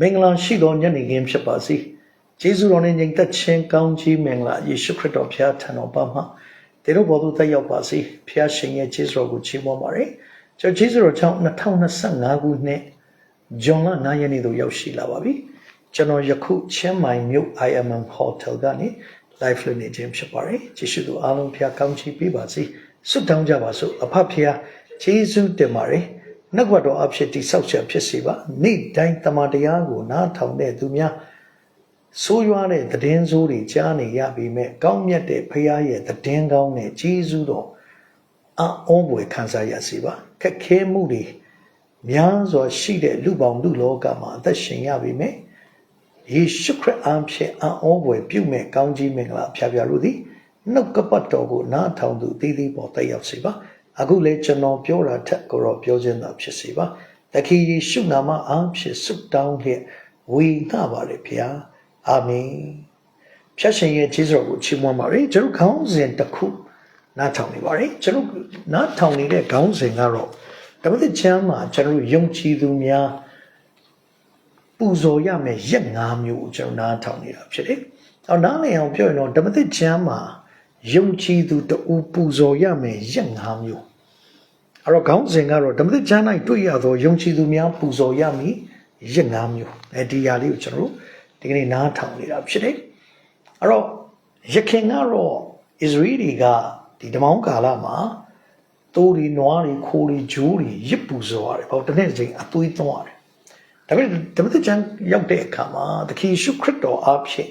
မင်္ဂလာရှိသောညနေခင်းဖြစ်ပါစေ။ယေရှုတော်နဲ့ညီသက်ချင်းကောင်းကြီးမင်္ဂလာယေရှုခရစ်တော်ဖျားထံတော်ပါမှာတေတို့ဘောသူတက်ရောက်ပါစေ။ဖျားရှင်ရဲ့ယေရှုတော်ကိုချီးမွမ်းပါရစေ။ကျွန်တော်ယေရှုတော်ချောင်း2025ခုနှစ်ဇွန်လ9ရက်နေ့သို့ရောက်ရှိလာပါပြီ။ကျွန်တော်ယခုချင်းမိုင်မြို့ IMM Hotel ကနေ live လုပ်နေခြင်းဖြစ်ပါတယ်။ယေရှုတော်အားလုံးဖျားကောင်းချီးပေးပါစေ။ဆုတောင်းကြပါစို့အဖဖျားယေရှုတင်ပါတယ်။ နှုတ်ကပတ်တော်အဖြစ်တိဆောက်ချက်ဖြစ်စေပါနေ့တိုင်းတမန်တရားကိုနားထောင်တဲ့သူများဆိုးရွားတဲ့သတင်းဆိုးတွေကြားနေရပြီမဲ့ကောင်းမြတ်တဲ့ဖခင်ရဲ့သတင်းကောင်းနဲ့ကြီးစုတော်အံ့ဩဖွယ်ခံစားရစေပါခက်ခဲမှုတွေများစွာရှိတဲ့လူပေါင်းလူလောကမှာအသက်ရှင်ရပြီမဲ့ယေရှုခရစ်အားဖြင့်အံ့ဩဖွယ်ပြုမဲ့ကောင်းကြီးမင်္ဂလာဖျားဖျားလို့သည်နှုတ်ကပတ်တော်ကိုနားထောင်သူအသီးသီးပေါ်တက်ရောက်စေပါ အခုလေကျွန်တော်ပြောတာထက်ကိုတော့ပြောခြင်းသာဖြစ်စေပါတခင်ယေရှုနာမအားဖြင့်ဆုတောင်းလျက်ဝေငှပါရဖျားအာမင်ဖြတ်ရှင်ရဲ့ခြေစွတော်ကိုချီးမွမ်းပါရစေကျွန်တော်ခေါင်းစဉ်တစ်ခုနားထောင်နေပါရစေကျွန်တော်နားထောင်နေတဲ့ခေါင်းစဉ်ကတော့ဓမ္မသစ်ကျမ်းမှာကျွန်တော်ယုံကြည်သူများပူဇော်ရမယ်ရက်၅မျိုးကိုကျွန်တော်နားထောင်နေတာဖြစ်တယ်။အော်နားလည်အောင်ပြောရင်တော့ဓမ္မသစ်ကျမ်းမှာ ယုံကြည်သူတူပူဇော်ရမယ်ရက်၅မျိုးအဲ့တော့ခေါင်းစဉ်ကတော့ဓမ္မသစ်ကျမ်း၌တွေ့ရသောယုံကြည်သူများပူဇော်ရမည်ရက်၅မျိုးအဲဒီຢာလေးကိုကျွန်တော်တို့ဒီကနေ့နားထောင်နေတာဖြစ်တယ်။အဲ့တော့ယခင်ကတော့ဣသရေလကဒီဓမ္မောင်းကာလမှာတိုးတွေနွားတွေခိုးတွေဂျိုးတွေရစ်ပူဇော်ရတယ်။ဘာလို့တစ်နေ့တစ်ချိန်အသွေးသွင်းရတယ်။ဒါပေမဲ့ဓမ္မသစ်ကျမ်းရောက်တဲ့အခါမှာသခင်ယေရှုခရစ်တော်အားဖြင့်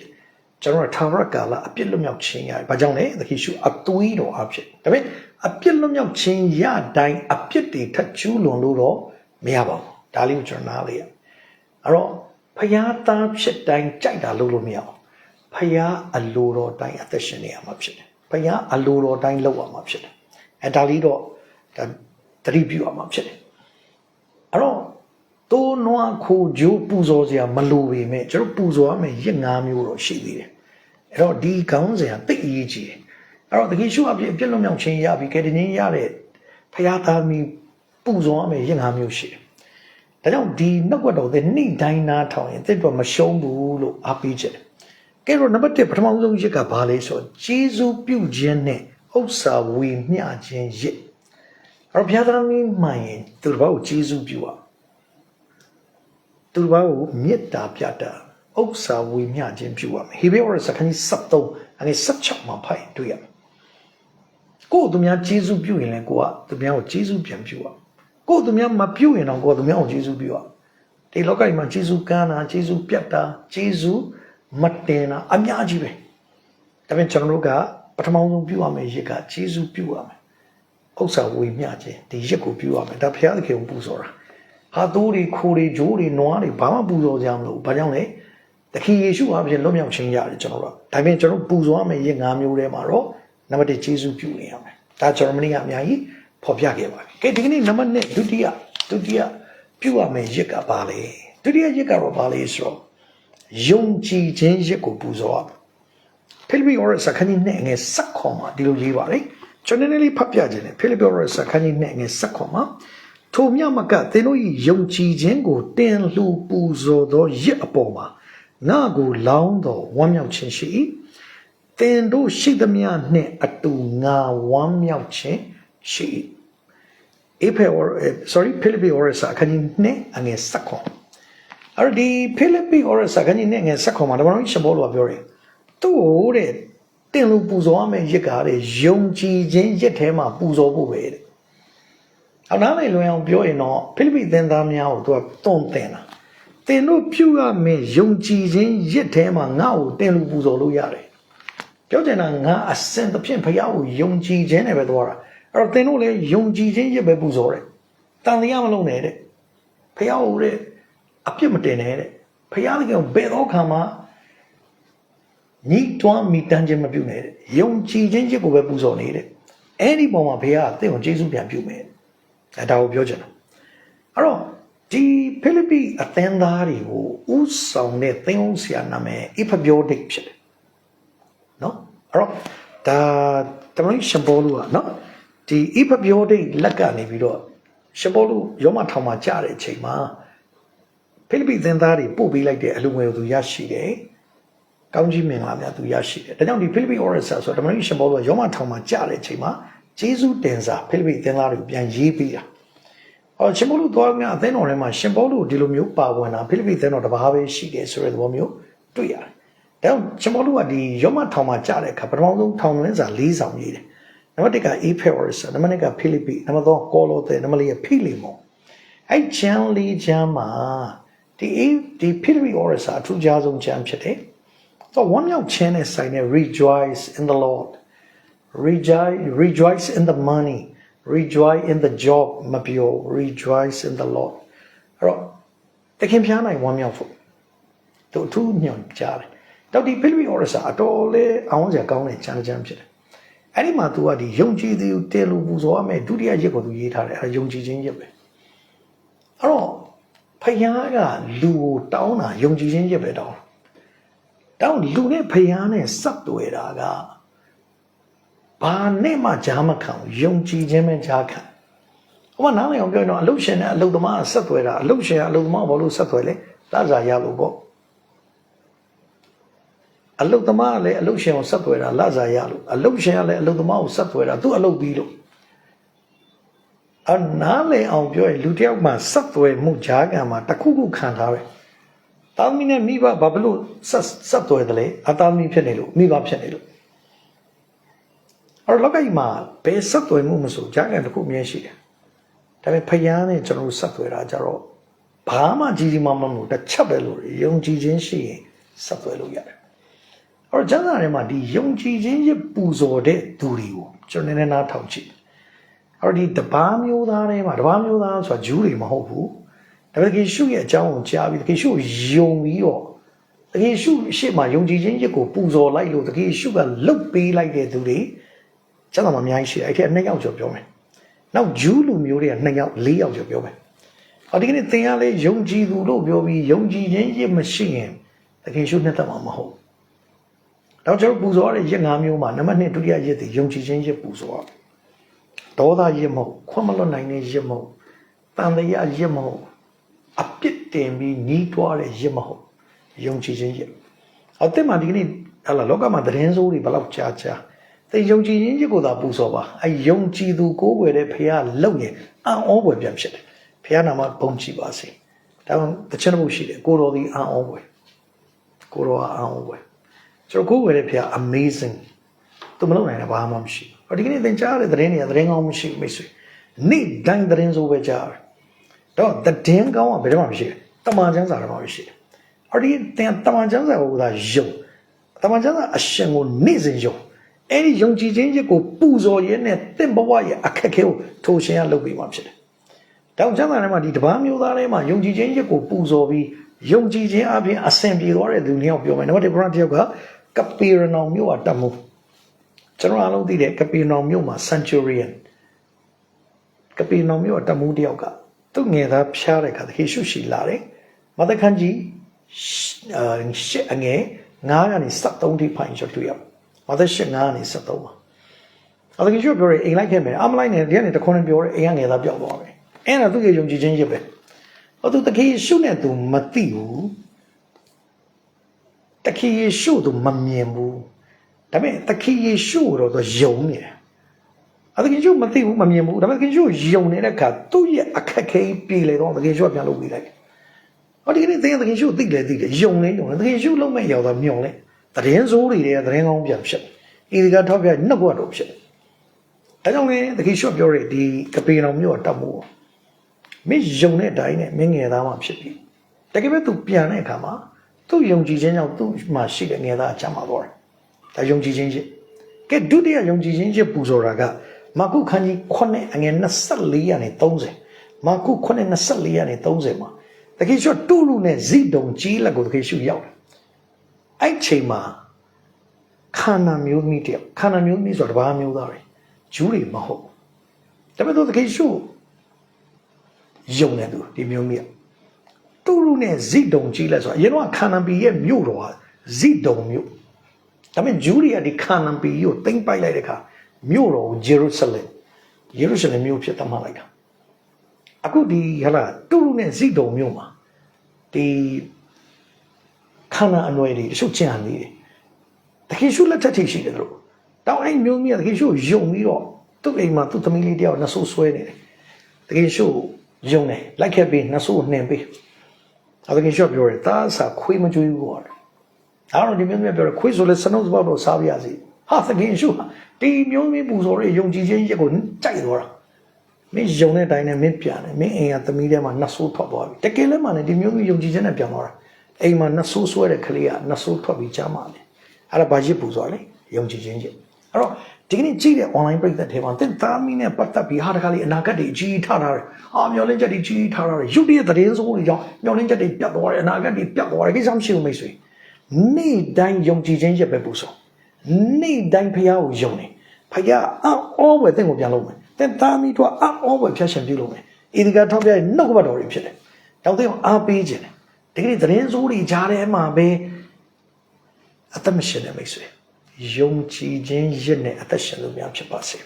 ကျွန်တော်တို့ထာဝရကာလအပြစ်လွတ်မြောက်ခြင်းရတယ်။ဘာကြောင့်လဲသခင်ယေရှုအသွေးတော်အားဖြင့်ဒါပေမဲ့အပြစ်လွတ်မြောက်ခြင်းရတိုင်းအပြစ်တွေထပ်ကျူးလွန်လို့တော့မရပါဘူး။ဒါလေးကိုကျွန်တော်နားလေရ။အဲ့တော့ဖယားသားဖြစ်တိုင်းကြိုက်တာလုပ်လို့မရအောင်။ဖယားအလိုတော်တိုင်းအသက်ရှင်နေရမှာဖြစ်တယ်။ဖယားအလိုတော်တိုင်းလုပ်ရမှာဖြစ်တယ်။အဲဒါလေးတော့ဒါတတိပြုရမှာဖြစ်တယ်။အဲ့တော့ တိုးနွားခိုဂျိုးပူဇော်စရာမလိုပေမဲ့ကျွန်တော်ပူဇော်ရမယ့်ရက်၅မျိုးတော့ရှိသေးတယ်။အဲ့တော့ဒီခေါင်းစဉ်ကတိတ်အရေးကြီးတယ်။အဲ့တော့တကယ်ရှုအပြည့်အပြည့်လုံးမြောက်ခြင်းရပြီကဲတင်င်းရတဲ့ဖယားသားမီပူဇော်ရမယ့်ရက်၅မျိုးရှိတယ်။ဒါကြောင့်ဒီနှုတ်ကတော်တဲ့နေ့တိုင်းနားထောင်ရင်တစ်တော့မရှုံးဘူးလို့အားပေးချက်တယ်။ကဲတော့နံပါတ်1ပထမဆုံးရက်ကဘာလဲဆိုတော့ဂျေဇုပြုခြင်းနဲ့ဥစ္စာဝေမျှခြင်းရစ်။အဲ့တော့ဘုရားသားမီမှန်ရင်သူတို့ဘာကိုဂျေဇုပြုရအောင် သူတို့ဘာကိုမေတ္တာပြတာဥစ္စာဝေမျှခြင်းပြုရမယ်ဟေဘဲဝရစခန်းကြီး73အနေ16မှာဖိုင်တွေ့ရမယ်ကိုယ်သူများကျေးဇူးပြုရင်လည်းကိုကသူများကိုကျေးဇူးပြန်ပြုရကိုယ်သူများမပြုရင်တော့ကိုယ်သူများကိုကျေးဇူးပြုရဒီလောကကြီးမှာကျေးဇူးကမ်းတာကျေးဇူးပြတ်တာကျေးဇူးမတင်တာအများကြီးပဲဒါပေမဲ့ကျွန်တော်တို့ကပထမဆုံးပြုရမယ့်ရစ်ကကျေးဇူးပြုရမယ်ဥစ္စာဝေမျှခြင်းဒီရစ်ကိုပြုရမယ်ဒါဘုရားသခင်ကိုပူဇော်တာ ဟာတိုးတွေခိုးတွေဂျိုးတွေနွားတွေဘာမှပူဇော်ကြမလို့ဘာကြောင့်လဲတခင်ယေရှုအပြင်လွတ်မြောက်ခြင်းရတယ်ကျွန်တော်တို့ဒါပေမဲ့ကျွန်တော်ပူဇော်ရမယ့်ရက်၅မျိုးထဲမှာတော့နံပါတ်1ယေရှုပြုနေရမယ်ဒါကျွန်တော်မနေ့ကအများကြီးဖော်ပြခဲ့ပါပြီကဲဒီကနေ့နံပါတ်2ဒုတိယဒုတိယပြုရမယ့်ရက်ကဘာလဲဒုတိယရက်ကတော့ဘာလဲဆိုတော့ယုံကြည်ခြင်းရက်ကိုပူဇော်ရမယ်ဖိလိပ္ပိဩရစခန်းကြီးနဲ့ငယ်စက်ခွန်မှာဒီလိုရေးပါတယ်ကျွန်တော်နည်းနည်းလေးဖတ်ပြခြင်းနဲ့ဖိလိပ္ပိဩရစခန်းကြီးနဲ့ငယ်စက်ခွန်မှာ ထိုမြတ်မကသင်တို့၏ယုံကြည်ခြင်းကိုတင်လှူပူဇော်သောရစ်အပေါ်မှာငါကိုလောင်းသောဝမ်းမြောက်ခြင်းရှိ၏သင်တို့ရှိသမျှနှင့်အတူငါဝမ်းမြောက်ခြင်းရှိ၏အေဖေ or sorry ဖိလိပ္ပိဩရစခန်းကြီးနဲ့အငယ်စက်ခွန်အဲ့ဒီဖိလိပ္ပိဩရစခန်းကြီးနဲ့ငယ်စက်ခွန်မှာဒါမှမဟုတ်ရှင်ဘောလိုပြောတယ်သူ့ဟိုတဲ့တင်လှူပူဇော်ရမယ့်ရစ်ကားတဲ့ယုံကြည်ခြင်းရစ်ထဲမှာပူဇော်ဖို့ပဲတဲ့။ အောင်နားလေလွင်အောင်ပြောရင်တော့ဖိလိပ္ပိသင်သားများကိုသူကတွန့်တင်တာ။သင်တို့ပြုရမယ့်ယုံကြည်ခြင်းရစ်ထဲမှာငါ့ကိုတင်လူပူဇော်လို့ရတယ်။ပြောချင်တာငါအစင်သဖြင့်ဖះကိုယုံကြည်ခြင်းနဲ့ပဲသွားတာ။အဲ့တော့သင်တို့လည်းယုံကြည်ခြင်းရစ်ပဲပူဇော်တယ်။တန်တရားမလုံးနဲ့တဲ့။ဖះကိုတဲ့အပြစ်မတင်နဲ့တဲ့။ဖះတကယ်ဘယ်တော့ခါမှညီတွားမိတမ်းခြင်းမပြုနဲ့တဲ့။ယုံကြည်ခြင်းရစ်ကိုပဲပူဇော်နေတဲ့။အဲ့ဒီပုံမှာဖះကသင်ကိုကျေးဇူးပြန်ပြုမယ်။ အဲဒါကိုပြောချင်တာအဲ့တော့ဒီဖိလိပ္ပိအသင်းသားတွေကိုဥဆောင်တဲ့သင်းအောင်ဆရာနာမည် Epaphroditus ဖြစ်တယ်နော်အဲ့တော့ဒါတမန်ရှင်ဘောလူကနော်ဒီ Epaphroditus လက်ကနေပြီးတော့ရှင်ဘောလူရောမထောင်မှာကြားတဲ့အချိန်မှာဖိလိပ္ပိသင်သားတွေပို့ပေးလိုက်တဲ့အလူငွေကိုသူရရှိတယ်။ကောင်းကြီးမင်္ဂလာများသူရရှိတယ်။ဒါကြောင့်ဒီဖိလိပ္ပိ Orisa ဆိုတော့ဓမ္မရိရှင်ဘောကရောမထောင်မှာကြာတဲ့အချိန်မှာ ဂျေဇုတင်စာဖိလိပ္ပိသင်သားတွေကိုပြန်ရေးပေးတာ။အော်ရှင်ဘောလူသွားကအသင်းတော်ထဲမှာရှင်ဘောလူဒီလိုမျိုးပါဝင်တာဖိလိပ္ပိသင်တော်တစ်ပါးပဲရှိတယ်ဆိုတဲ့သဘောမျိုးတွေ့ရတယ်။ဒါကြောင့်ရှင်ဘောလူကဒီရောမထောင်မှာကြာတဲ့အခါပထမဆုံးထောင်တွင်းစာ၄ဆောင်ရေးတယ်။နံပါတ်1က Ephesians နံပါတ်2က Philippi နံပါတ်3ကောလောသဲနံပါတ်4က Philemon အဲ့ချမ်းလေးချမ်းမှာဒီဒီ Philippi Orisa အထူးခြားဆုံးချမ်းဖြစ်တယ်။တော့ဝမ်းမြောက်ခြင်းနဲ့ဆိုင်တဲ့ rejoice in the Lord rejoice rejoice in the money rejoice in the job မပြော rejoice in the Lord အဲ့တော့တခင်ဖျားနိုင်ဝမ်းမြောက်ဖို့သူအထူးညွှန်ကြားတယ်။တော့ဒီ Philippi Orisa အတော်လေးအောင်စရာကောင်းတဲ့ချမ်းချမ်းဖြစ်တယ်။အဲ့ဒီမှာ तू ကဒီယုံကြည်သူတဲလို့ပူဇော်ရမယ်ဒုတိယရက်ကို तू ရေးထားတယ်အဲ့ဒါယုံကြည်ခြင်းရက်ပဲအဲ့တော့ဖယားကလူကိုတောင်းတာယုံကြည်ခြင်းရက်ပဲတောင်းတာတောင်းလူနဲ့ဖယားနဲ့စပ်တွေ့တာက ဘာနဲ့မှကြားမခံဘူးယုံကြည်ခြင်းပဲကြားခံဟိုမှာနားလည်အောင်ပြောရင်တော့အလုရှင်နဲ့အလုသမားကဆက်သွဲတာအလုရှင်ကအလုသမားကဘာလို့ဆက်သွဲလဲလာစားရလို့ပေါ့အလုသမားကလည်းအလုရှင်ကိုဆက်သွဲတာလာစားရလို့အလုရှင်ကလည်းအလုသမားကိုဆက်သွဲတာသူ့အလုပြီးလို့အနားလည်အောင်ပြောရင်လူတစ်ယောက်မှဆက်သွဲမှုကြားကံမှာတစ်ခုခုခံထားပဲတာမီနဲ့မိဘဘာဖြစ်လို့ဆက်ဆက်သွဲတယ်လဲအတာမီဖြစ်နေလို့မိဘဖြစ်နေလို့ အဲ့တော့လောကကြီးမှာဘယ်ဆက်သွဲမှုမဆိုကြားကံတစ်ခုမြင်ရှိတယ်ဒါပေမဲ့ဖယားနဲ့ကျွန်တော်တို့ဆက်သွဲတာကြတော့ဘာမှကြီးကြီးမားမားမဟုတ်တစ်ချက်ပဲလို့ယုံကြည်ခြင်းရှိရင်ဆက်သွဲလို့ရတယ်အဲ့တော့ကျမ်းစာထဲမှာဒီယုံကြည်ခြင်းရပူဇော်တဲ့သူတွေကိုကျွန်တော်နည်းနည်းနားထောင်ကြည့်အဲ့တော့ဒီတပါးမျိုးသားတွေမှာတပါးမျိုးသားဆိုတာဂျူးတွေမဟုတ်ဘူးဒါပေမဲ့ယေရှုရဲ့အကြောင်းကိုကြားပြီးယေရှုကိုယုံပြီးတော့ယေရှုရှေ့မှာယုံကြည်ခြင်းရကိုပူဇော်လိုက်လို့ယေရှုကလှုပ်ပေးလိုက်တဲ့သူတွေ ကျမ်းစာမှာအများကြီးရှိတယ်အဲ့ဒီနှစ်ယောက်ကျော်ပြောမယ်နောက်ဂျူးလူမျိုးတွေကနှစ်ယောက်လေးယောက်ကျော်ပြောမယ်ဟောဒီကနေ့သင်ရလဲယုံကြည်သူလို့ပြောပြီးယုံကြည်ခြင်းရမရှိရင်ယေရှုနှစ်သက်မှာမဟုတ်တော့ကျွန်တော်ပူဇော်ရတဲ့ရက်၅မျိုးမှာနံပါတ်1ဒုတိယရက်တည်ယုံကြည်ခြင်းရက်ပူဇော်ရဒေါသရက်မဟုတ်ခွင့်မလွတ်နိုင်တဲ့ရက်မဟုတ်တန်တရားရက်မဟုတ်အပြစ်တင်ပြီးညီးတွားတဲ့ရက်မဟုတ်ယုံကြည်ခြင်းရက်အသစ်မှာဒီကနေ့ဟာလာလောကမှာသတင်းစိုးတွေဘယ်လောက်ကြာကြာ သင်ယုံကြည်ခြင်းရက်ကိုသာပူဇော်ပါအဲယုံကြည်သူကိုးကွယ်တဲ့ဖခင်လုံရင်အံ့ဩဖွယ်ပြန်ဖြစ်တယ်ဖခင်နာမဘုံကြည်ပါစေဒါကြောင့်တချင်မှုရှိတယ်ကိုတော်ဒီအံ့ဩဖွယ်ကိုတော်ကအံ့ဩဖွယ်ကျွန်တော်ကိုးကွယ်တဲ့ဖခင် amazing သူမလုပ်နိုင်တာဘာမှမရှိဘူးဒီကနေ့သင်ကြားတဲ့သတင်းတွေကသတင်းကောင်းမရှိဘူးမိတ်ဆွေနေ့တိုင်းသတင်းဆိုပဲကြားတယ်တော့သတင်းကောင်းကဘယ်တော့မှမရှိဘူးတမန်ကျမ်းစာတော့မှရှိတယ်အော်ဒီသင်တမန်ကျမ်းစာကိုသာယုံတမန်ကျမ်းစာအရှင်ကိုနေ့စဉ်ယုံ အဲ့ဒီယုံကြည်ခြင်းချက်ကိုပူဇော်ရင်းနဲ့တင့်ဘဝရဲ့အခက်အခဲကိုထိုရှင်ကလုပ်ပေးမှဖြစ်တယ်တောင်ကျမ်းစာထဲမှာဒီတပားမျိုးသားထဲမှာယုံကြည်ခြင်းချက်ကိုပူဇော်ပြီးယုံကြည်ခြင်းအပြင်အဆင်ပြေသွားတဲ့သူနှစ်ယောက်ပြောမယ်နံပါတ်1ဘုရားတယောက်ကကပေရနောင်မြို့ကတတ်မှုကျွန်တော်အားလုံးသိတဲ့ကပေနောင်မြို့မှာ Centurion ကပေနောင်မြို့ကတတ်မှုတယောက်ကသူ့ငယ်သားဖျားတဲ့အခါယေရှုရှိလာတယ်မသက်ခန်းကြီးအာရှစ်အငယ်9ကနေ73ထိဖိုင်ဆိုတွေ့ရ မသက်ရှစ်9ကနေ73ပါအဲ့ဒါယေရှုပြောတယ်အိမ်လိုက်ခဲ့မယ်အမလိုက်နဲ့ဒီကနေတခွန်းနဲ့ပြောတယ်အိမ်ကငယ်သားပျောက်သွားတယ်အဲ့ဒါသူ့ရဲ့ယုံကြည်ခြင်းရစ်ပဲဟောသူတခင်ယေရှုနဲ့သူမသိဘူးတခင်ယေရှုသူမမြင်ဘူးဒါပေမဲ့သခင်ယေရှုတော့သူယုံနေတယ်။အသခင်ယေရှုမသိဘူးမမြင်ဘူးဒါပေမဲ့သခင်ယေရှုယုံနေတဲ့အခါသူ့ရဲ့အခက်ခဲပြေလေတော့သခင်ယေရှုကပြန်လုပ်ပြီးလိုက်။ဟောဒီကနေ့သင်သခင်ယေရှုသိလေသိလေယုံနေယုံနေသခင်ယေရှုလုံးမဲ့ရောက်တော့မြုံလေ။ တရင်စိုးတွေတဲ့တရင်ကောင်းပြန်ဖြစ်။ဤဒီကထောက်ပြနှုတ်ကတော့ဖြစ်။ဒါကြောင့်လေသခင်ယေရှုပြောတဲ့ဒီကပေတော်မျိုးတောက်မှုမင်းယုံတဲ့အတိုင်းနဲ့မင်းငယ်သားမှဖြစ်ပြီ။တကယ်ပဲသူပြန်တဲ့အခါမှာသူ့ယုံကြည်ခြင်းကြောင့်သူ့မှာရှိတဲ့ငယ်သားအချမ်းပါသွားတယ်။ဒါယုံကြည်ခြင်းရှိကဲဒုတိယယုံကြည်ခြင်းရှိပူဇော်တာကမာကုခန်းကြီး9အငယ်24ရာနေ30မာကု9 24ရာနေ30မှာတခေရှုတူလူနဲ့ဇိဒုံကြီးလက်ကိုတခေရှုရောက်တယ် အဲ့ချိန်မှာခန္ဓာမျိုးမိတယောက်ခန္ဓာမျိုးမိဆိုတာတပါးမျိုးသားတွေဂျူးတွေမဟုတ်ဒါပေမဲ့တခေရှုယုံနေသူဒီမျိုးမိတူလူနဲ့ဇိဒုံကြီးလက်ဆိုတာအရင်တော့ခန္ဓာပီရဲ့မြို့တော်ကဇိဒုံမြို့ဒါပေမဲ့ဂျူးတွေကဒီခါနန်ပီကိုသိမ့်ပိုက်လိုက်တဲ့အခါမြို့တော်ကိုဂျေရုဆလင်ယေရုရှလင်မြို့ဖြစ်သတ်မှတ်လိုက်တာအခုဒီဟလာတူရုနဲ့ဇိဒုံမြို့မှာဒီ ခန္ဓာအနွယ်တွေတချို့ကြံနေတယ်တခင်ရှုလက်ထက်ထိရှိတယ်သူတို့တောင်းအဲ့မျိုးမီးကတခင်ရှုယုံပြီးတော့သူ့အိမ်မှာသူ့သမီးလေးတယောက်နှဆိုးဆွဲနေတယ်တခင်ရှုယုံတယ်လိုက်ခဲ့ပြီးနှဆိုးကိုနှင်ပြီးအဲ့တခင်ရှုပြောတယ်တားစာခွေးမကြွေးဘူးပေါ့အဲ့တော့ဒီမျိုးမီးပြောတယ်ခွေးဆိုလဲစနုပ်စပေါက်တော့စားပြရစီဟာတခင်ရှုဟာဒီမျိုးမီးပူဇော်ရဲ့ယုံကြည်ခြင်းရက်ကိုကြိုက်သွားတာမင်းယုံတဲ့အတိုင်းနဲ့မင်းပြန်တယ်မင်းအိမ်ကသမီးထဲမှာနှဆိုးထွက်သွားပြီတကယ်လည်းမှလည်းဒီမျိုးမျိုးယုံကြည်ခြင်းနဲ့ပြန်သွားတာ အိမ်မှာနှဆိုးဆွဲတဲ့ကလေးကနှဆိုးထွက်ပြီးကြားမှာလေအဲ့ဒါဘာကြီးပူသွားလဲယုံကြည်ခြင်းကြီးအဲ့တော့ဒီကနေ့ကြည့်တဲ့ online ပြည့်တဲ့ထဲမှာသင်သားမီးနဲ့ပတ်သက်ပြီးဟာတခါလေးအနာဂတ်တွေအကြီးကြီးထားထားတယ်ဟာမျောလင်းချက်တွေကြီးကြီးထားထားတယ်ရုပ်တရက်သတင်းစိုးတွေကြောင့်မျောလင်းချက်တွေပြတ်သွားတယ်အနာဂတ်တွေပြတ်သွားတယ်ကိစ္စမရှိဘူးမိတ်ဆွေနေ့တိုင်းယုံကြည်ခြင်းရဲ့ပဲပူဆောင်နေ့တိုင်းဖះကိုယုံနေဖះအောဝယ်တဲ့ကိုပြန်လုပ်မယ်တဲ့သားမီးတို့အောဝယ်ဖြတ်ရှင်ပြုလုပ်မယ်ဤဒီကထောက်ပြရဲ့နှုတ်ကပတ်တော်တွေဖြစ်တယ်တောင်းတဲ့အားပေးခြင်းတယ် ဒီကနေ့သတင်းစိုးတွေကြားထဲမှာပဲအသက်မရှင်တဲ့မိတ်ဆွေယုံကြည်ခြင်းရစ်နဲ့အသက်ရှင်လို့များဖြစ်ပါစေ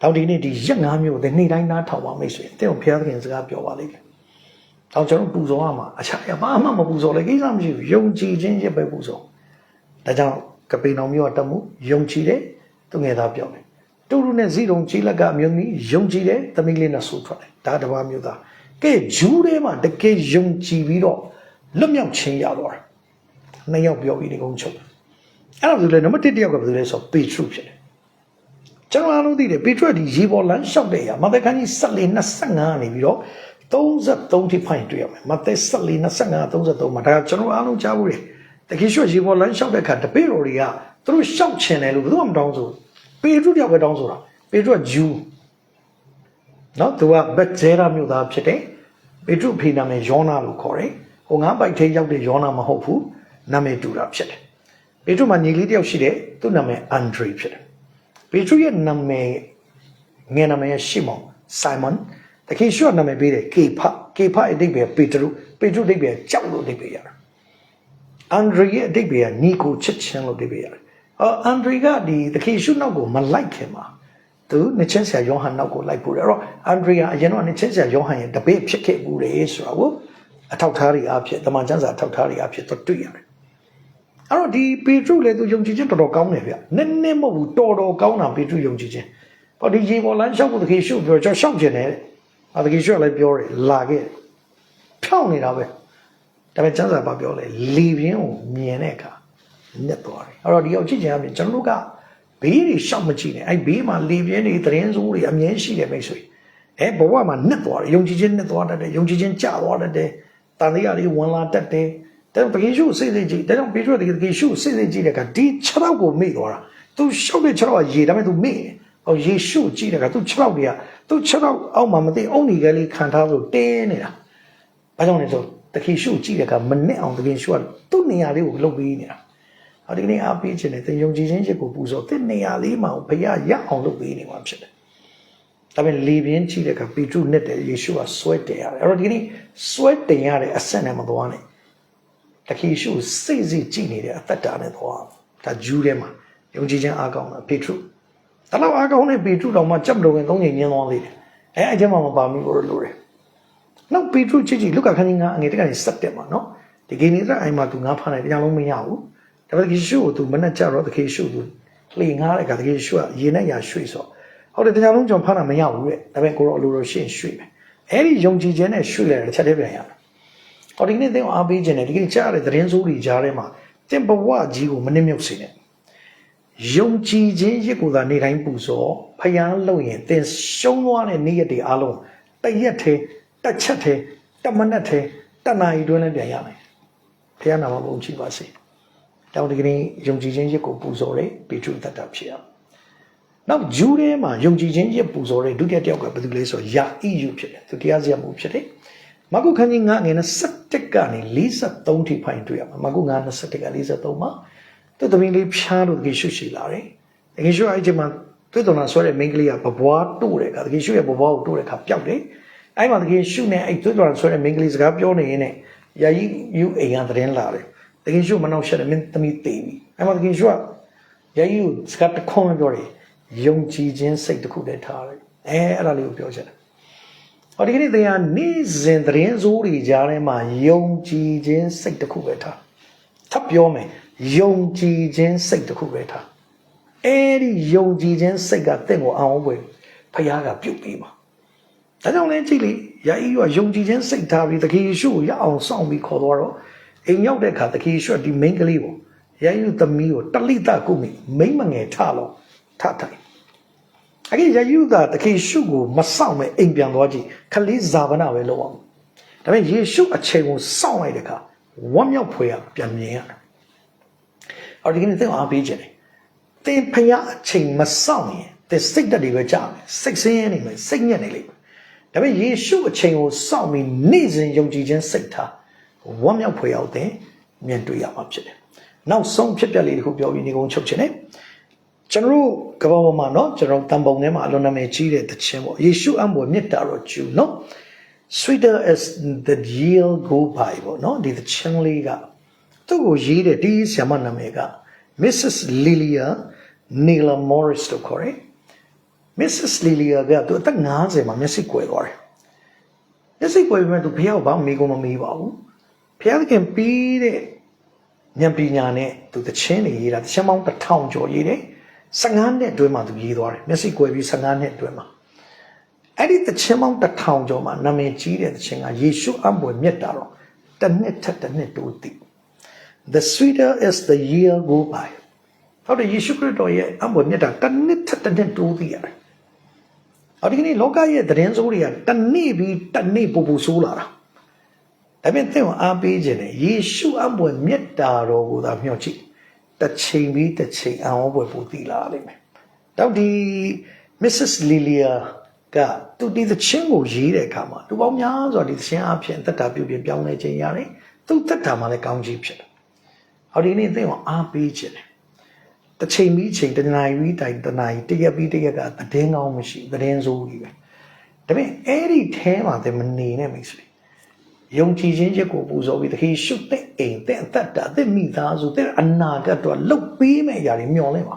တောင်းဒီနေ့ဒီရက်ငါးမျိုးတဲ့နေ့တိုင်းနားထောင်ပါမိတ်ဆွေတဲ့ကိုဘုရားသခင်စကားပြောပါလိမ့်မယ်တောင်းကျွန်တော်ပူဇော်ရမှာအခြားရဘာမှမပူဇော်လေကိစ္စမရှိဘူးယုံကြည်ခြင်းရစ်ပဲပူဇော်ဒါကြောင့်ကပိနောင်မျိုးကတမှုယုံကြည်တယ်သူငယ်သားပြောတယ်တူတူနဲ့ဇီတုံကြီးလက်ကအမျိုးသမီးယုံကြည်တယ်သမီးလေးနဲ့ဆူထွက်တယ်ဒါတပါးမျိုးသားကဲဂျူးထဲမှာတကယ်ယုံကြည်ပြီးတော့ လွတ်မြောက်ခြင်းရသွားတယ်နှစ်ယောက်ပြောပြီးဒီကုန်းချုပ်အဲ့တော့ဘယ်လိုလဲနံပါတ်1တယောက်ကဘယ်လိုလဲဆိုပေထရုဖြစ်တယ်ကျွန်တော်အားလုံးသိတယ်ပေထရုကဒီရေပေါ်လမ်းလျှောက်တဲ့ရမသက်ခန်းကြီး14 25နေပြီးတော့33ထိဖိုင်တွေ့ရမယ်မသက်14 25 33မှာဒါကကျွန်တော်အားလုံးကြားဘူးတယ်တကယ်ရှိရေပေါ်လမ်းလျှောက်တဲ့အခါတပည့်တော်တွေကသူတို့လျှောက်ချင်တယ်လို့ဘယ်သူမှမတောင်းဆိုပေထရုတယောက်ပဲတောင်းဆိုတာပေထရုကဂျူးနော်သူကဘက်ဇဲရာမြို့သားဖြစ်တယ်ပေထရုဖေနာမည်ယောနာလို့ခေါ်တယ် ဟိုငါးပိုက်ထဲရောက်တဲ့ယောနာမဟုတ်ဘူးနာမည်တူတာဖြစ်တယ်ပေထရုမှာညီလေးတယောက်ရှိတယ်သူ့နာမည်အန်ဒရီဖြစ်တယ်ပေထရုရဲ့နာမည်ငယ်နာမည်ရှီမွန်ဆိုင်မွန်တခင်ရှော့နာမည်ပေးတယ်ကေဖကေဖအတိတ်ပဲပေထရုပေထရုအတိတ်ပဲကြောက်လို့အတိတ်ပဲရတယ်အန်ဒရီရဲ့အတိတ်ပဲကနီကိုချစ်ချင်းလို့အတိတ်ပဲရတယ်အော်အန်ဒရီကဒီတခင်ရှုနောက်ကိုမလိုက်ခင်မှာသူနှစ်ချင်းဆရာယောဟန်နောက်ကိုလိုက်ပို့တယ်အဲ့တော့အန်ဒရီကအရင်တော့နှစ်ချင်းဆရာယောဟန်ရဲ့တပည့်ဖြစ်ခဲ့ဘူးလေဆိုတာကို အထောက်ထားတွေအဖြစ်တမန်ကျမ်းစာအထောက်ထားတွေအဖြစ်သူတွေ့ရတယ်အဲ့တော့ဒီပေထရုလည်းသူယုံကြည်ခြင်းတော်တော်ကောင်းတယ်ဗျနည်းနည်းမဟုတ်ဘူးတော်တော်ကောင်းတာပေထရုယုံကြည်ခြင်းဟောဒီရေပေါ်လမ်းလျှောက်ဖို့တခင်ရှုပြောကျွန်တော်ရှောက်ခြင်းတယ်ဟာတခင်ရှုလည်းပြောတယ်လာခဲ့ဖြောင်းနေတာပဲဒါပေမဲ့ကျမ်းစာဘာပြောလဲလီပြင်းကိုမြင်တဲ့အခါညက်သွားတယ်အဲ့တော့ဒီရောက်ကြည့်ခြင်းအပြင်ကျွန်တော်တို့ကဘေးတွေရှောက်မကြည့်နဲ့အဲ့ဘေးမှာလီပြင်းတွေသတင်းစိုးတွေအမြဲရှိတယ်မိတ်ဆွေအဲဘဝမှာညက်သွားတယ်ယုံကြည်ခြင်းညက်သွားတတ်တယ်ယုံကြည်ခြင်းကျသွားတတ်တယ် တန်တရားတွေဝင်လာတတ်တယ်ဒါကြောင့်တကယ်ရှုစိတ်စိတ်ကြည့်ဒါကြောင့်ပေထရတကယ်တကယ်ရှုစိတ်စိတ်ကြည့်တဲ့ကဒီ6တော့ကိုမေ့သွားတာသူရှောက်တဲ့6တော့ကရေဒါပေမဲ့သူမေ့တယ်ဟောယေရှုကြည့်တဲ့ကသူ6တော့တွေကသူ6တော့အောက်မှာမသိအုံနေကလေးခံထားလို့တင်းနေတာဘာကြောင့်လဲဆိုတကယ်ရှုကြည့်တဲ့ကမနဲ့အောင်တကယ်ရှုကသူ့နေရာလေးကိုလုပ်ပေးနေတာဟောဒီကနေ့အားပေးခြင်းနဲ့သင်ယုံကြည်ခြင်းချစ်ကိုပူဇော်တဲ့နေရာလေးမှာဘုရားရအောင်လုပ်ပေးနေမှာဖြစ်တယ် ဒါပေမဲ့လေပြင်းကြည့်တဲ့ကပေတရုနဲ့တဲ့ယေရှုကဆွဲတင်ရတယ်အဲ့တော့ဒီနေ့ဆွဲတင်ရတဲ့အဆက်နဲ့မသွားနဲ့တခေရှုစိတ်စိတ်ကြည့်နေတဲ့အသက်တာနဲ့သွားဒါဂျူးထဲမှာယုံကြည်ခြင်းအားကောင်းတာပေတရုဒါတော့အားကောင်းတဲ့ပေတရုတော်မှကြက်မလို့ဝင်သုံးချိန်ညင်းသွားသေးတယ်အဲအဲ့ကျမှမပါမိလို့လို့တယ်နောက်ပေတရုကြည့်ကြည့်လုကာခန်းကြီးငါအငယ်တက်ကနေစက်တက်မှာနော်ဒီကိနေသက်အိမ်မှာသူငါဖမ်းတယ်တရားလုံးမရဘူးဒါပေမဲ့တခေရှုကိုသူမနဲ့ကြတော့တခေရှုသူလှေငားတဲ့ကတခေရှုကရေနဲ့ရာရွှေ့ဆို ဟုတ်တယ်တရားလုံးကြောင့်ဖမ်းတာမရဘူးတဲ့ဒါပေမဲ့ကိုတော့အလိုလိုရှင်းရွှေ့မယ်အဲ့ဒီယုံကြည်ခြင်းနဲ့ရွှေ့လိုက်တဲ့ချက်တည်းပြန်ရတယ်ဟောဒီနေ့သင်အားပေးခြင်းနဲ့ဒီကနေ့ကြားရတဲ့သတင်းစိုးတွေကြားထဲမှာသင်ဘဝကြီးကိုမနှိမ့်မြုပ်စေနဲ့ယုံကြည်ခြင်းရစ်ကိုသာနေတိုင်းပူဇော်ဖျားလို့ရင်သင်ရှုံးသွားတဲ့နေ့ရက်တွေအားလုံးတရက်သေးတစ်ချက်သေးတမနက်သေးတနာရီတွင်းလည်းပြန်ရမယ်ဖျားနာမဘုံချီပါစေတောင်းဒီကနေ့ယုံကြည်ခြင်းရစ်ကိုပူဇော်တဲ့ပေတရုတတ်တာဖြစ်ရအောင် နောက်ဂျူးထဲမှာယုံကြည်ခြင်းရစ်ပူဇော်တဲ့ဒုတိယတယောက်ကဘယ်သူလဲဆိုယာအီယူဖြစ်တယ်သူတရားစရာမှုဖြစ်တယ်မကုခန်းကြီး9ငွေ21ကနေ43ထိဖိုင်တွေ့ရမှာမကု9 21က43မှာသူသမီးလေးဖျားလို့တကယ်ရှုရှိလာတယ်တကယ်ရှုအဲ့ဒီမှာတွေ့တော်လာဆွဲတဲ့မိန်းကလေးကဘဘွားတို့တယ်ကတကယ်ရှုရဲ့ဘဘွားကိုတို့တဲ့ခါပျောက်တယ်အဲ့မှာတကယ်ရှုနေအဲ့တွေ့တော်လာဆွဲတဲ့မိန်းကလေးစကားပြောနေရင်ねယာကြီးယူအိမ်ကသတင်းလာတယ်တကယ်ရှုမနှောက်ရှက်တယ်မင်းသမီးတေးပြီအဲ့မှာတကယ်ရှုကယာကြီးကိုစကားတခွန်းပြောတယ် ယုံကြည်ခြင်းစိတ်တစ်ခုတည်းထားတယ်အဲအဲ့ဒါလေးကိုပြောချင်တယ်ဟောဒီကနေ့တရားနေ့စဉ်သတင်းစိုးတွေကြားထဲမှာယုံကြည်ခြင်းစိတ်တစ်ခုပဲထားထပ်ပြောမယ်ယုံကြည်ခြင်းစိတ်တစ်ခုပဲထားအဲ့ဒီယုံကြည်ခြင်းစိတ်ကတင့်ကိုအောင်ပွဲဖခင်ကပြုတ်ပြီးပါဒါကြောင့်လည်းကြည့်လေယာဤကယုံကြည်ခြင်းစိတ်ထားပြီးတခင်ယေရှုကိုရအောင်စောင့်ပြီးခေါ်သွားတော့အိမ်ရောက်တဲ့အခါတခင်ယေရှုကဒီ main ကလေးကိုယာဤသမီးကိုတလိတကုမိမိမ့်မငယ်ထလို့ ထထိုင်အဲ့ဒီယာယုကတခင်ယေရှုကိုမဆောင်မဲ့အိမ်ပြန်သွားကြည့်ခလေးဇာဗနာပဲလုပ်အောင်ဒါပေမဲ့ယေရှုအချိန်ကိုစောင့်လိုက်တဲ့အခါဝမ်းမြောက်ဖွယ်ရပြန်မြင်ရတယ်အော်ဒီကနေ့သင်အားပေးခြင်းတယ်သင်ဖျားအချိန်မဆောင်ရင်သင်စိတ်တက်တွေပဲကြာမယ်စိတ်ဆင်းရဲနေမယ်စိတ်ညစ်နေလိမ့်မယ်ဒါပေမဲ့ယေရှုအချိန်ကိုစောင့်ပြီးနေ့စဉ်ယုံကြည်ခြင်းစိတ်ထားဝမ်းမြောက်ဖွယ်ရောက်တဲ့မြင်တွေ့ရမှာဖြစ်တယ်နောက်ဆုံးဖြစ်ပျက်လေးတစ်ခုပြောပြီးနေကုန်ချုပ်ခြင်းနဲ့ ကျွန်တော်တို့ကမ္ဘာပေါ်မှာเนาะကျွန်တော်တန်ပုံထဲမှာအလွန်နာမည်ကြီးတဲ့သခြင်းပေါ့ယေရှုအံ့ဘွယ်မြတ်တာတော်ကျူเนาะ sweeter as the year go by ပေါ့เนาะဒီသခြင်းလေးကသူ့ကိုရေးတဲ့ဒီဆရာမနာမည်က Mrs. Lilia Neil Morris တို့ခေါ်တယ် Mrs. Lilia ကသူအသက်50မှာမျက်စိကွယ်သွားတယ်မျက်စိကွယ်ပြီးမှသူဖះကိုဘာမှမေးကုန်မမေးပါဘူးဖះသခင်ပြီးတဲ့ဉာဏ်ပညာနဲ့သူသချင်းတွေရေးတာသချင်းပေါင်းတစ်ထောင်ကျော်ရေးတယ် 15နှစ်အတွင်းမှာသူရေးသွားတယ်မျက်စိကွယ်ပြီး15နှစ်အတွင်းမှာအဲ့ဒီသချင်းပေါင်းတစ်ထောင်ကျော်မှာနာမည်ကြီးတဲ့သချင်းကယေရှုအံ့ဘွယ်မြတ်တာတော့တစ်နှစ်ထက်တစ်နှစ်တိုးတည် the sweeter is the year go by ဟုတ်တယ်ယေရှုခရစ်တော်ရဲ့အံ့ဘွယ်မြတ်တာတစ်နှစ်ထက်တစ်နှစ်တိုးတည်ရတယ်အော်ဒီကနေ့လောကရဲ့သတင်းစိုးတွေကတစ်နေ့ပြီးတစ်နေ့ပူပူဆိုးလာတာဒါပေမဲ့သင်ကအားပေးခြင်းနဲ့ယေရှုအံ့ဘွယ်မြတ်တာတော်ကိုသာမျှော်ကြည့် တစ်ချိန်ပြီးတစ်ချိန်အံ့ဘွယ်ပူတည်လာလိမ့်မယ်တော့ဒီ Mrs. Lilia ကသူဒီသချင်းကိုရေးတဲ့အခါမှာလူပေါင်းများစွာဒီသချင်းအဖြစ်သက်တာပြုပြင်ပြောင်းလဲခြင်းရတယ်သူသက်တာမှာလည်းကောင်းကြီးဖြစ်တယ်ဟောဒီနေ့သင်ကအားပေးခြင်းတယ်တစ်ချိန်ပြီးချိန်တစ်နာရီပြီးတိုင်တစ်နာရီတစ်ရက်ပြီးတစ်ရက်ကသတင်းကောင်းမရှိသတင်းဆိုးကြီးပဲဒါပေမဲ့အဲ့ဒီထဲမှာသင်မနေနဲ့မိတ်ဆွေ ယုံကြည်ခြင်းချက်ကိုပူဇော်ပြီးတခေရှုတဲ့အိမ်တဲ့အသက်တာတဲ့မိသားစုတဲ့အနာဂတ်တော့လုတ်ပေးမဲ့ຢာတွေမျော်လင့်ပါ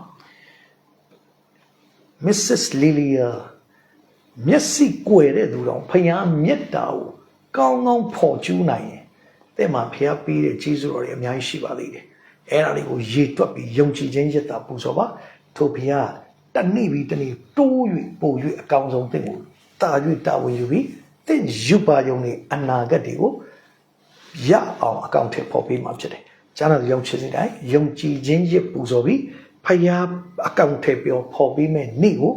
Mrs. Lilia မျက်စိကွယ်တဲ့သူတော်ဖယားမြတ်တာကိုကောင်းကောင်းဖော်ကျူးနိုင်ရင်တဲ့မှာဖယားပေးတဲ့ကျေးဇူးတော်တွေအများကြီးရှိပါသေးတယ်အဲ့ဒါလေးကိုရေတွက်ပြီးယုံကြည်ခြင်းရတာပူဇော်ပါထို့ဖယားတနေ့ပြီးတနေ့တိုး၍ပို့၍အကောင်းဆုံးတဲ့ကိုတာ၍တာဝန်ယူပြီး တဲ့ယူပါယုံနေအနာဂတ်တွေကိုရအောင်အကောင့်ထဲပေါ်ပေးမှာဖြစ်တယ်ကျမ်းစာယုံချစ်စေတိုင်းယုံကြည်ခြင်းရပူဇော်ပြီးဖယားအကောင့်ထဲပြောပေါ်ပေးမဲ့နေ့ကို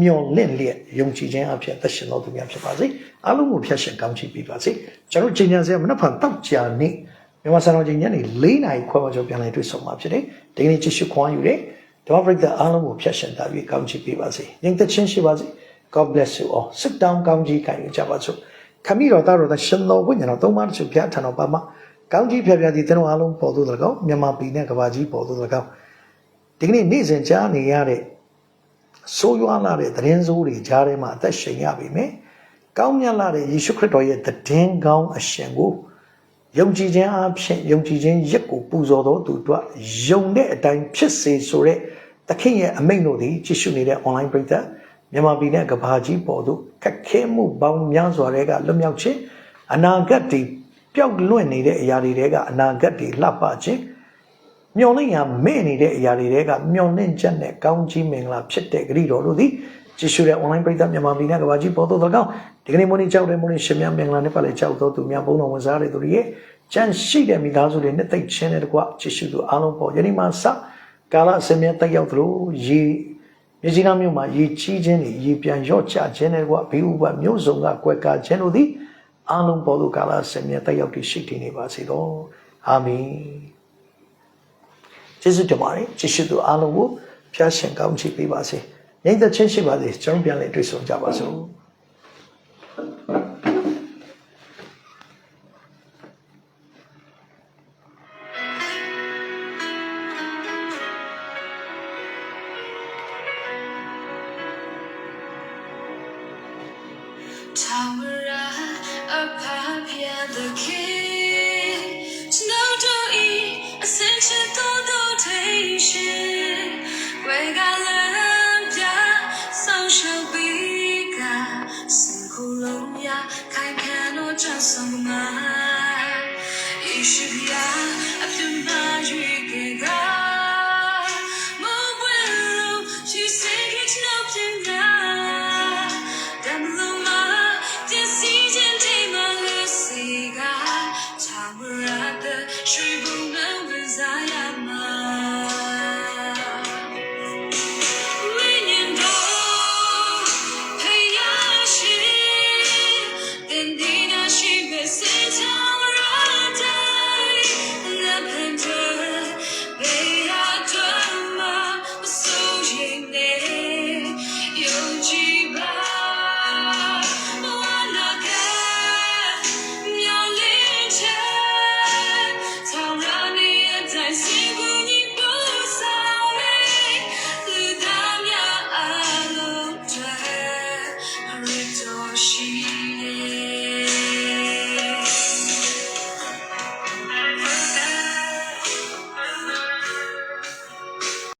မျော်လင့်လျက်ယုံကြည်ခြင်းအဖြစ်သက်ရှင်တော်သူများဖြစ်ပါစေအားလုံးကိုဖျက်ရှင်ကောင်းချီးပေးပါစေကျွန်တော်ချိန်ညာစရာမနှက်ဖန်တောက်ကြာနေ့မြန်မာစံတော်ချိန်ညနေ၄နာရီခွဲမှကျော်ပြန်လည်တွေ့ဆုံမှာဖြစ်တယ်ဒီကနေ့ကြည့်ရှုခွန်ယူတဲ့ဓမ္မပရိသတ်အားလုံးကိုဖျက်ရှင်တာပြီးကောင်းချီးပေးပါစေညီသက်ချင်းရှိပါစေ God bless you all sit down ကောင်းကြီးခံယူကြပါစို့ခမီတော်သားတော်သားရှင်တော်ဝိညာဉ်တော်သုံးပါးတစ်ခုဖျားထံတော်ပါမှာကောင်းကြီးဖျားဖျားဒီသင်တို့အားလုံးပေါ်သို့တကောမြန်မာပြည်နဲ့ကဘာကြီးပေါ်သို့တကောဒီကနေ့နေ့စဉ်ကြားနေရတဲ့ဆိုးရွားလာတဲ့သတင်းဆိုးတွေကြားထဲမှာအသက်ရှင်ရပြီမယ်။ကောင်းမြတ်လာတဲ့ယေရှုခရစ်တော်ရဲ့သတင်းကောင်းအရှင်ကိုယုံကြည်ခြင်းအဖြစ်ယုံကြည်ခြင်းရက်ကိုပူဇော်တော်သူတို့ယုံတဲ့အတိုင်းဖြစ်စေဆိုတဲ့သခင်ရဲ့အမိန့်တို့သည်ကြည့်ရှုနေတဲ့ online ပရိသတ် မြန်မာပြည်နဲ့ကဘာကြီးပေါ်သို့ခက်ခဲမှုပေါင်းများစွာတွေကလွတ်မြောက်ခြင်းအနာဂတ်တွေပျောက်လွင့်နေတဲ့အရာတွေကအနာဂတ်တွေလှပခြင်းမျော်လင့်ရမဲ့နေတဲ့အရာတွေတွေကမျော်လင့်ချက်နဲ့ကောင်းကြီးမင်္ဂလာဖြစ်တဲ့ဂရုတော်တို့သည်ကြည့်ရှုတဲ့ online ပရိသတ်မြန်မာပြည်နဲ့ကမ္ဘာကြီးပေါ်သို့သောကောင်းဒီကနေ့မိုးနေ့ကြောက်တဲ့မိုးနေ့ရှင်များမင်္ဂလာနဲ့ပတ်လည်ကြောက်တော်သူများဘုန်းတော်ဝင်စားတဲ့သူတွေရဲ့ကြံရှိတဲ့မိသားစုတွေနဲ့တိတ်ချင်းတဲ့တကွကြည့်ရှုသူအားလုံးပေါ်ယနေ့မှစကာလအစမြဲတက်ရောက်သလိုရေ မြကြီးနားမြို့မှာရေကြီးခြင်းတွေရေပြန်ရော့ချခြင်းတွေကွာဘေးဥပမျိုးစုံကကွယ်ကာခြင်းတို့သည်အားလုံးပေါ်သို့ကာလအစမြဲတက်ရောက်ပြီးရှိတည်နေပါစေတော့အာမင်ကျေးဇူးတင်ပါတယ်ကျေးဇူးသူအားလုံးကိုဖျားရှင်ကောင်းချီးပေးပါစေ။ညီသက်ချင်းရှိပါစေကျွန်တော်ပြန်လည်တွေ့ဆုံကြပါစို့။ eat ascension to dotation Where galam ya so shall be ga